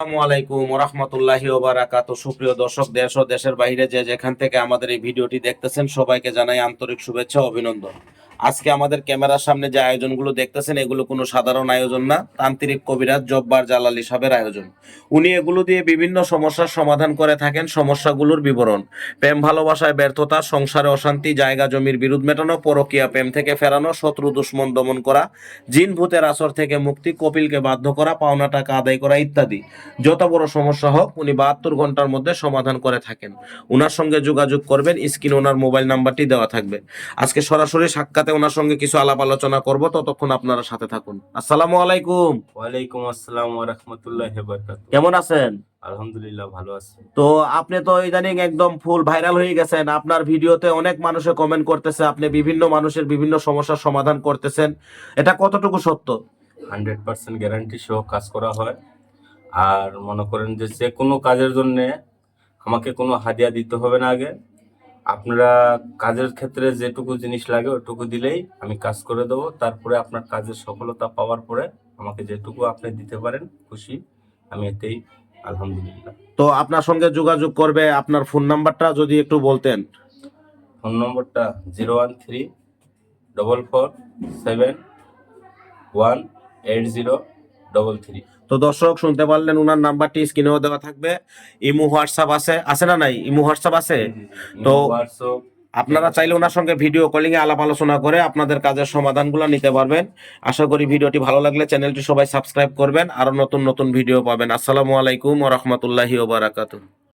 আসসালামু আলাইকুম রহমতুল্লাহি ওবারাকাত। সুপ্রিয় দর্শক, দেশ ও দেশের বাইরে যে যেখান থেকে আমাদের এই ভিডিওটি দেখতেছেন, সবাইকে জানাই আন্তরিক শুভেচ্ছা অভিনন্দন। আজকে আমাদের ক্যামেরার সামনে যে আয়োজনগুলো দেখতেছেন, এগুলো কোনো সাধারণ আয়োজন না। তান্ত্রিক কবিরাজ জব্বার জালালি সাহেবের আয়োজন। উনি এগুলো দিয়ে বিভিন্ন সমস্যার সমাধান করে থাকেন, সমস্যাগুলোর বিবরণ। প্রেম ভালোবাসায় ব্যর্থতা, সংসারে অশান্তি, জায়গা জমির বিরোধ মেটানো, পরকীয়া প্রেম থেকে ফেরানো, শত্রু দুশ্মন দমন করা, জিন ভূতের আসর থেকে মুক্তি, কপিলকে বাধ্য করা, পাওনা টাকা আদায় করা ইত্যাদি। যত বড় সমস্যা হোক, উনি বাহাত্তর ঘণ্টার মধ্যে সমাধান করে থাকেন। ওনার সঙ্গে যোগাযোগ করবেন, স্ক্রিন ওনার মোবাইল নাম্বারটি দেওয়া থাকবে। আজকে সরাসরি সাক্ষাতে ওনার সঙ্গে কিছু আলাপ আলোচনা করব ততক্ষণ আপনারা সাথে থাকুন। আসসালামু আলাইকুম। ওয়ালাইকুম আসসালাম ওয়া রাহমাতুল্লাহি ওয়া বারাকাতুহু। কেমন আছেন? আলহামদুলিল্লাহ ভালো আছি। তো আপনি তো ইদানিং একদম ফুল ভাইরাল হয়ে গেছেন। আপনার ভিডিওতে অনেক মানুষে কমেন্ট করতেছে আপনি বিভিন্ন মানুষের বিভিন্ন সমস্যার সমাধান করতেছেন। এটা কতটুকু সত্য? হান্ড্রেড পার্সেন্ট গ্যারান্টি সহ কাজ করা হয়। আর মনে করেন যে যে কোনো কাজের জন্য আমাকে কোনো হাদিয়া দিতে হবে না আগে। আপনারা কাজের ক্ষেত্রে যেটুকু জিনিস লাগে ওটুকু দিলেই আমি কাজ করে দেবো। তারপরে আপনার কাজের সফলতা পাওয়ার পরে আমাকে যেটুকু আপনি দিতে পারেন খুশি আমি এতেই আলহামদুলিল্লাহ। তো আপনার সঙ্গে যোগাযোগ করবে আপনার ফোন নাম্বারটা যদি একটু বলতেন। ফোন নম্বরটা zero one three double four seven one eight zero double three তো দর্শক শুনতে পারলেন নাম্বারটি স্ক্রিনেও দেওয়া থাকবে। ইমু হোয়াটসঅ্যাপ আছে আছে না নাই? ইমু হোয়াটসঅ্যাপ আছে? তো- হোয়াটসঅ্যাপ। আপনারা চাইলে ওনার সঙ্গে ভিডিও কলিং এ আলাপ আলোচনা করে আপনাদের কাজের সমাধানগুলো নিতে পারবেন। আশা করি ভিডিওটি ভালো লাগলে চ্যানেলটি সবাই সাবস্ক্রাইব করবেন। আরও নতুন নতুন ভিডিও পাবেন। আসসালামু আলাইকুম ওয়া রাহমাতুল্লাহি ওয়া বারাকাতুহু।